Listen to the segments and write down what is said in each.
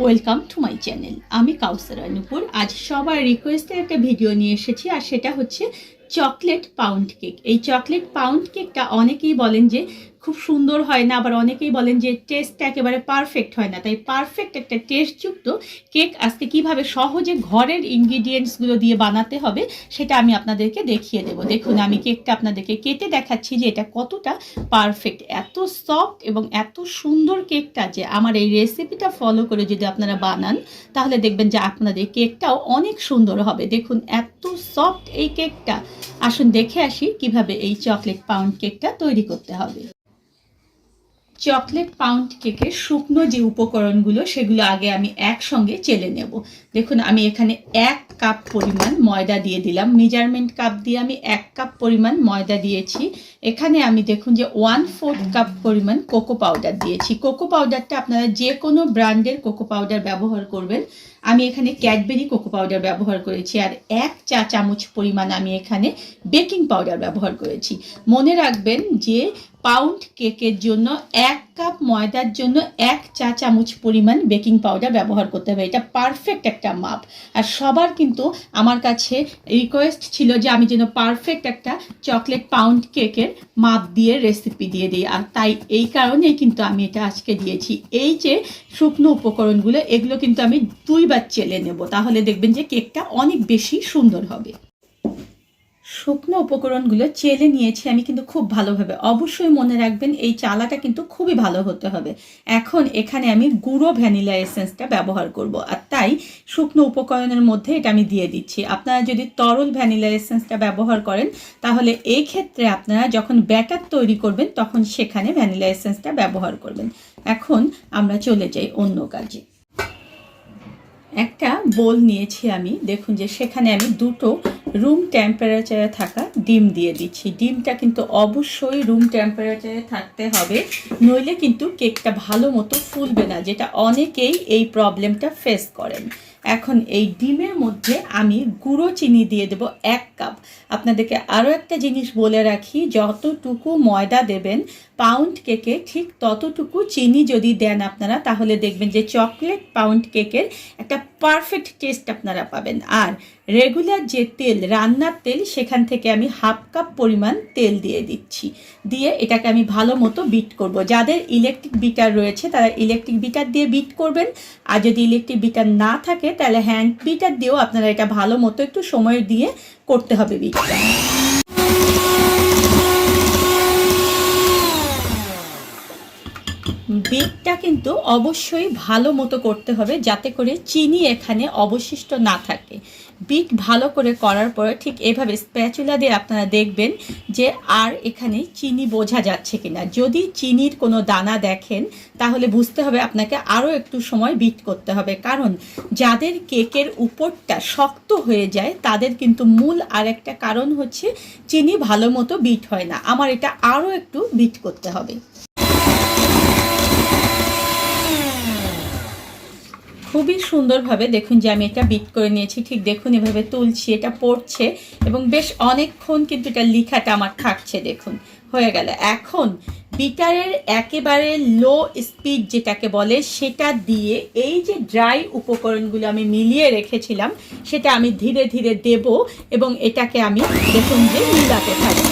Welcome to my channel আমি কাউসারা নুপুর আজ সবার রিকোয়েস্টে একটা ভিডিও নিয়ে এসেছি, আর সেটা হচ্ছে চকলেট পাউন্ড কেক এই চকলেট পাউন্ড কেকটা অনেকেই বলেন যে খুব সুন্দর হয় না, আবার অনেকেই বলেন যে টেস্টটা একেবারে পারফেক্ট হয় না। তাই পারফেক্ট একটা টেস্টযুক্ত কেক আজকে কীভাবে সহজে ঘরের ইনগ্রিডিয়েন্টসগুলো দিয়ে বানাতে হবে, সেটা আমি আপনাদেরকে দেখিয়ে দেবো। দেখুন, আমি কেকটা আপনাদেরকে কেটে দেখাচ্ছি যে এটা কতটা পারফেক্ট এত সফট এবং এত সুন্দর কেকটা যে আমার এই রেসিপিটা ফলো করে যদি আপনারা বানান, তাহলে দেখবেন যে আপনাদের কেকটাও অনেক সুন্দর হবে। দেখুন, এত সফট এই কেকটা। আসুন দেখে আসি কীভাবে এই চকলেট পাউন্ড কেকটা তৈরি করতে হবে। চকলেট পাউন্ড কেকের শুকনো যে উপকরণগুলো, সেগুলো আগে আমি একসঙ্গে চেলে নেব। দেখুন, আমি এখানে এক কাপ পরিমাণ ময়দা দিয়ে দিলাম। মেজারমেন্ট কাপ দিয়ে আমি এক কাপ পরিমাণ ময়দা দিয়েছি। এখানে আমি দেখুন যে ওয়ান ফোর্থ কাপ পরিমাণ কোকো পাউডার দিয়েছি। কোকো পাউডারটা আপনারা যে কোনো ব্র্যান্ডের কোকো পাউডার ব্যবহার করবেন। আমি এখানে ক্যাডবেরি কোকো পাউডার ব্যবহার করেছি আর এক চা চামচ পরিমাণ আমি এখানে বেকিং পাউডার ব্যবহার করেছি। মনে রাখবেন যে পাউন্ড কেকের জন্য এক কাপ ময়দার জন্য এক চা চামচ পরিমাণ বেকিং পাউডার ব্যবহার করতে হবে। এটা পারফেক্ট একটা মাপ। আর সবার কিন্তু আমার কাছে রিকোয়েস্ট ছিল যে আমি যেন পারফেক্ট একটা চকলেট পাউন্ড কেকের মাপ দিয়ে রেসিপি দিয়ে দিই। আর তাই এই কারণেই কিন্তু আমি এটা আজকে দিয়েছি। এই যে শুকনো উপকরণগুলো, এগুলো কিন্তু আমি দুইবার চেলে নেব। তাহলে দেখবেন যে কেকটা অনেক বেশি সুন্দর হবে। শুকনো উপকরণগুলো চেলে নিয়েছি আমি কিন্তু খুব ভালোভাবে। অবশ্যই মনে রাখবেন এই চালাটা কিন্তু খুবই ভালো হতে হবে। এখন এখানে আমি গুঁড়ো ভ্যানিলা এসেন্সটা ব্যবহার করব আর তাই শুকনো উপকরণের মধ্যে এটা আমি দিয়ে দিচ্ছি। আপনারা যদি তরল ভ্যানিলা এসেন্সটা ব্যবহার করেন, তাহলে এই ক্ষেত্রে আপনারা যখন ব্যাটার তৈরি করবেন, তখন সেখানে ভ্যানিলা এসেন্সটা ব্যবহার করবেন। এখন আমরা চলে যাই অন্য কাজে। একটা বোল নিয়েছি আমি। দেখুন যে সেখানে আমি দুটো রুম টেম্পারেচারে থাকা ডিম দিয়ে দিচ্ছি। ডিমটা কিন্তু অবশ্যই রুম টেম্পারেচারে থাকতে হবে, নইলে কিন্তু কেকটা ভালো মতো ফুলবে না, যেটা অনেকেই এই প্রবলেমটা ফেস করেন। এখন এই ডিমের মধ্যে আমি গুঁড়ো চিনি দিয়ে দেব এক কাপ আপনাদেরকে আরও একটা জিনিস বলে রাখি, যতটুকু ময়দা দেবেন পাউন্ড কেকে ঠিক ততটুকু চিনি যদি দেন আপনারা, তাহলে দেখবেন যে চকলেট পাউন্ড কেকের একটা পারফেক্ট টেস্ট আপনারা পাবেন। আর রেগুলার যে তেল, রান্নার তেল, সেখান থেকে আমি হাফ কাপ পরিমাণ তেল দিয়ে দিচ্ছি। দিয়ে এটাকে আমি ভালো মতো বিট করব। যাদের ইলেকট্রিক বিটার রয়েছে, তারা ইলেকট্রিক বিটার দিয়ে বিট করবেন। আর যদি ইলেকট্রিক বিটার না থাকে, তাহলে হ্যান্ড বিটার দিয়েও আপনারা এটা ভালো মতো একটু সময় দিয়ে করতে হবে বিটটা বিটটা কিন্তু অবশ্যই ভালো মতো করতে হবে যাতে করে চিনি এখানে অবশিষ্ট না থাকে। বিট ভালো করে করার পরে ঠিক এভাবে স্প্যাচুলা দিয়ে আপনারা দেখবেন যে আর এখানে চিনি বোঝা যাচ্ছে কিনা। যদি চিনির কোনো দানা দেখেন, তাহলে বুঝতে হবে আপনাকে আরও একটু সময় বিট করতে হবে। কারণ যাদের কেকের উপরটা শক্ত হয়ে যায়, তাদের কিন্তু মূল আর একটা কারণ হচ্ছে, চিনি ভালো মতো বিট হয় না। আমার এটা আরও একটু বিট করতে হবে। খুবই সুন্দরভাবে দেখুন যে আমি এটা বিট করে নিয়েছি, ঠিক দেখুন এভাবে তুলছি, এটা পড়ছে এবং বেশ অনেকক্ষণ কিন্তু এটা লিখাটা আমার থাকছে, দেখুন, হয়ে গেল। এখন বিটারের একেবারে লো স্পিড যেটাকে বলে, সেটা দিয়ে এই যে ড্রাই উপকরণগুলো আমি মিলিয়ে রেখেছিলাম, সেটা আমি ধীরে ধীরে দেব এবং এটাকে আমি দেখুন যে মিলাতে থাকব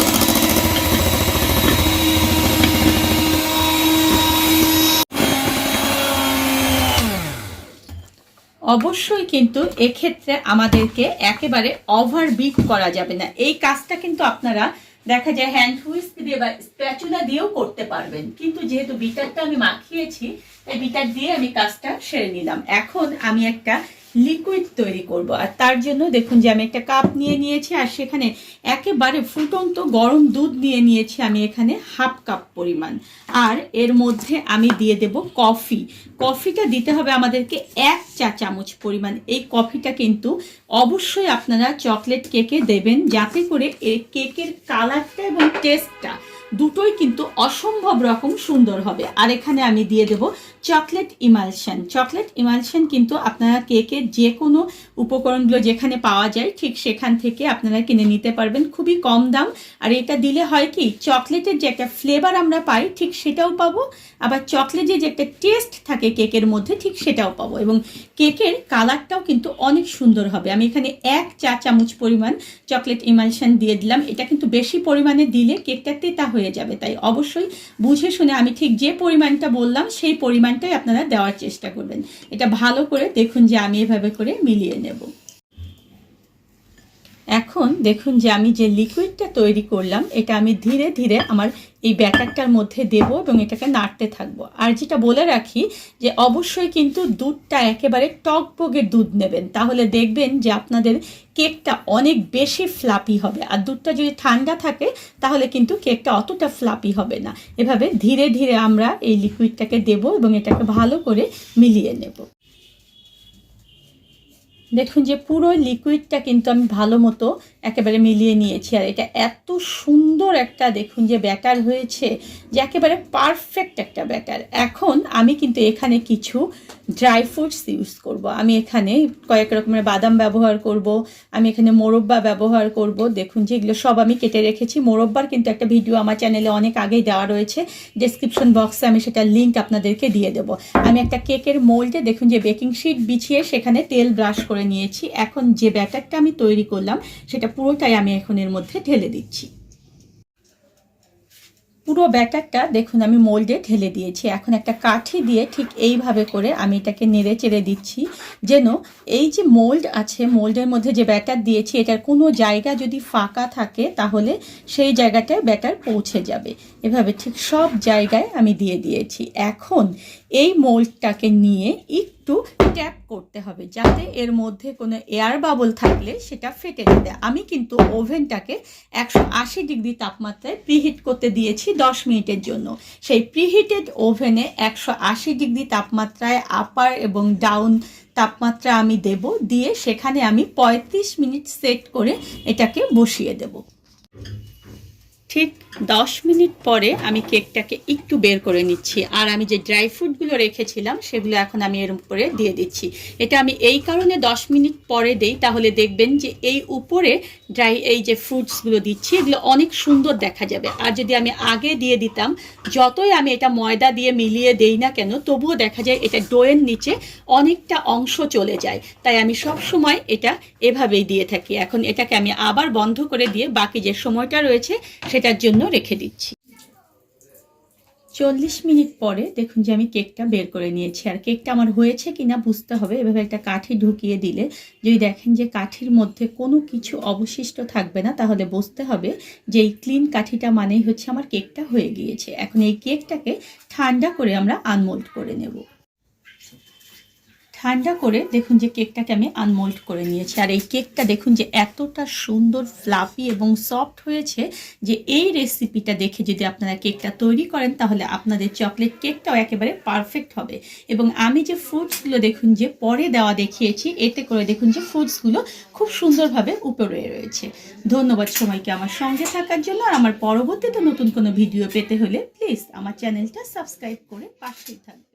অবশ্যই কিন্তু এক্ষেত্রে আমাদেরকে একেবারে ওভার বিট করা যাবে না। এই কাজটা কিন্তু আপনারা দেখা যায় হ্যান্ড হুইস্ক দিয়ে বা স্প্যাচুলা দিয়েও করতে পারবেন। কিন্তু যেহেতু বিটারটা আমি মাখিয়েছি, তাই বিটার দিয়ে আমি কাজটা সেরে নিলাম। এখন আমি একটা লিকুইড তৈরি করব। আর তার জন্য দেখুন যে আমি একটা কাপ নিয়ে নিয়েছি, আর সেখানে একেবারে ফুটন্ত গরম দুধ নিয়ে নিয়েছি আমি এখানে হাফ কাপ পরিমাণ। আর এর মধ্যে আমি দিয়ে দেব কফি কফিটা দিতে হবে আমাদেরকে এক চা চামচ পরিমাণ। এই কফিটা কিন্তু অবশ্যই আপনারা চকলেট কেকে দেবেন, যাতে করে এই কেকের কালারটা এবং টেস্টটা দুটোই কিন্তু অসম্ভব রকম সুন্দর হবে। আর এখানে আমি দিয়ে দেব চকলেট ইমালশন। চকলেট ইমালশন কিন্তু আপনারা কেকের যে কোনো উপকরণগুলো যেখানে পাওয়া যায়, ঠিক সেখান থেকে আপনারা কিনে নিতে পারবেন। খুবই কম দাম। আর এটা দিলে হয় কি, চকলেটের যে একটা ফ্লেভার আমরা পাই, ঠিক সেটাও পাবো। আবার চকলেটের যে একটা টেস্ট থাকে কেকের মধ্যে, ঠিক সেটাও পাবো। এবং কেকের কালারটাও কিন্তু অনেক সুন্দর হবে। আমি এখানে এক চা চামচ পরিমাণ চকলেট ইমালশন দিয়ে দিলাম। এটা কিন্তু বেশি পরিমাণে দিলে কেকটা তেতা হয়ে যাবে। তাই অবশ্যই বুঝে শুনে আমি ঠিক যে পরিমাণটা বললাম, সেই পরিমাণটাই আপনারা দেওয়ার চেষ্টা করবেন। এটা ভালো করে দেখুন যে আমি এভাবে করে মিলিয়ে নেব। এখন দেখুন যে আমি যে লিকুইডটা তৈরি করলাম, এটা আমি ধীরে ধীরে আমার এই ব্যাটারটার মধ্যে দেব এবং এটাকে নাড়তে থাকব। আর যেটা বলে রাখি যে অবশ্যই কিন্তু দুধটা একেবারে টকবগের দুধ নেবেন। তাহলে দেখবেন যে আপনাদের কেকটা অনেক বেশি ফ্লাপি হবে। আর দুধটা যদি ঠান্ডা থাকে, তাহলে কিন্তু কেকটা অতটা ফ্লাপি হবে না। এভাবে ধীরে ধীরে আমরা এই লিকুইডটাকে দেব এবং এটাকে ভালো করে মিলিয়ে নেব। দেখুন যে পুরো লিকুইডটা কিন্তু আমি ভালো মতো একেবারে মিলিয়ে নিয়েছি। আর এটা এত সুন্দর একটা দেখুন যে ব্যাটার হয়েছে যে একেবারে পারফেক্ট একটা ব্যাটার এখন আমি কিন্তু এখানে কিছু ড্রাই ফ্রুটস ইউজ করব। আমি এখানে কয়েক রকমের বাদাম ব্যবহার করব, আমি এখানে মোরব্বা ব্যবহার করব। দেখুন যে এগুলো সব আমি কেটে রেখেছি। মোরব্বার কিন্তু একটা ভিডিও আমার চ্যানেলে অনেক আগেই দেওয়া রয়েছে। ডেসক্রিপশন বক্সে আমি সেটার লিঙ্ক আপনাদেরকে দিয়ে দেবো। আমি একটা কেকের মোল্ডে দেখুন যে বেকিং শিট বিছিয়ে সেখানে তেল ব্রাশ করে নিয়েছি। এখন যে ব্যাটারটা আমি তৈরি করলাম, সেটা পুরোটাই আমি এখন এর মধ্যে ঢেলে দিচ্ছি। পুরো ব্যাটারটা দেখুন, আমি মোল্ডে ঢেলে দিয়েছি। এখন একটা কাঠি দিয়ে ঠিক এইভাবে করে আমি এটাকে নেড়ে চেড়ে দিচ্ছি। যেন এই যে মোল্ড আছে, মোল্ডের মধ্যে যে ব্যাটার দিয়েছি, এটার কোনো জায়গা যদি ফাঁকা থাকে, তাহলে সেই জায়গাটায় ব্যাটার পৌঁছে যাবে। এভাবে ঠিক সব জায়গায় আমি দিয়ে দিয়েছি। এখন এই মোল্ডটাকে নিয়ে একটু ট্যাপ করতে হবে যাতে এর মধ্যে কোনো এয়ার বাবল থাকলে সেটা ফেটে যাবে আমি কিন্তু ওভেনটাকে একশো আশি ডিগ্রি তাপমাত্রায় প্রিহিট করতে দিয়েছি দশ মিনিটের জন্য। সেই প্রিহিটেড ওভেনে একশো আশি ডিগ্রি তাপমাত্রায় আপার এবং ডাউন তাপমাত্রা আমি দেব, দিয়ে সেখানে আমি পঁয়ত্রিশ মিনিট সেট করে এটাকে বসিয়ে দেব। ঠিক দশ মিনিট পরে আমি কেকটাকে একটু বের করে নিচ্ছি। আর আমি যে ড্রাই ফ্রুটগুলো রেখেছিলাম, সেগুলো এখন আমি এর উপরে দিয়ে দিচ্ছি। এটা আমি এই কারণে দশ মিনিট পরে দেই, তাহলে দেখবেন যে এই উপরে ড্রাই, এই যে ফ্রুটসগুলো দিচ্ছি, এগুলো অনেক সুন্দর দেখা যাবে। আর যদি আমি আগে দিয়ে দিতাম, যতই আমি এটা ময়দা দিয়ে মিলিয়ে দেই না কেন, তবুও দেখা যায় এটা ডোয়ের নিচে অনেকটা অংশ চলে যায়। তাই আমি সব সময় এটা এভাবেই দিয়ে থাকি। এখন এটাকে আমি আবার বন্ধ করে দিয়ে বাকি যে সময়টা রয়েছে সেটার জন্য রেখে দিচ্ছি। চল্লিশ মিনিট পরে দেখুন যে আমি কেকটা বের করে নিয়েছি। আর কেকটা আমার হয়েছে কিনা বুঝতে হবে। এভাবে একটা কাঠি ঢুকিয়ে দিলে যদি দেখেন যে কাঠির মধ্যে কোনো কিছু অবশিষ্ট থাকবে না, তাহলে বুঝতে হবে যে এই ক্লিন কাঠিটা মানেই হচ্ছে আমার কেকটা হয়ে গিয়েছে। এখন এই কেকটাকে ঠান্ডা করে আমরা আনমোল্ড করে নেব। ঠান্ডা করে দেখুন যে কেকটাকে আমি আনমোল্ড করে নিয়েছি। আর এই কেকটা দেখুন যে এতটা সুন্দর ফ্লাফি এবং সফট হয়েছে যে এই রেসিপিটা দেখে যদি আপনারা কেকটা তৈরি করেন, তাহলে আপনাদের চকলেট কেকটাও একেবারে পারফেক্ট হবে। এবং আমি যে ফ্রুটসগুলো দেখুন যে পরে দেওয়া দেখিয়েছি, এতে করে দেখুন যে ফ্রুটসগুলো খুব সুন্দরভাবে উপরে রয়েছে। ধন্যবাদ সময়কে আমার সঙ্গে থাকার জন্য। আর আমার পরবর্তীতে নতুন কোনো ভিডিও পেতে হলে প্লিজ আমার চ্যানেলটা সাবস্ক্রাইব করে পাশেই থাকবে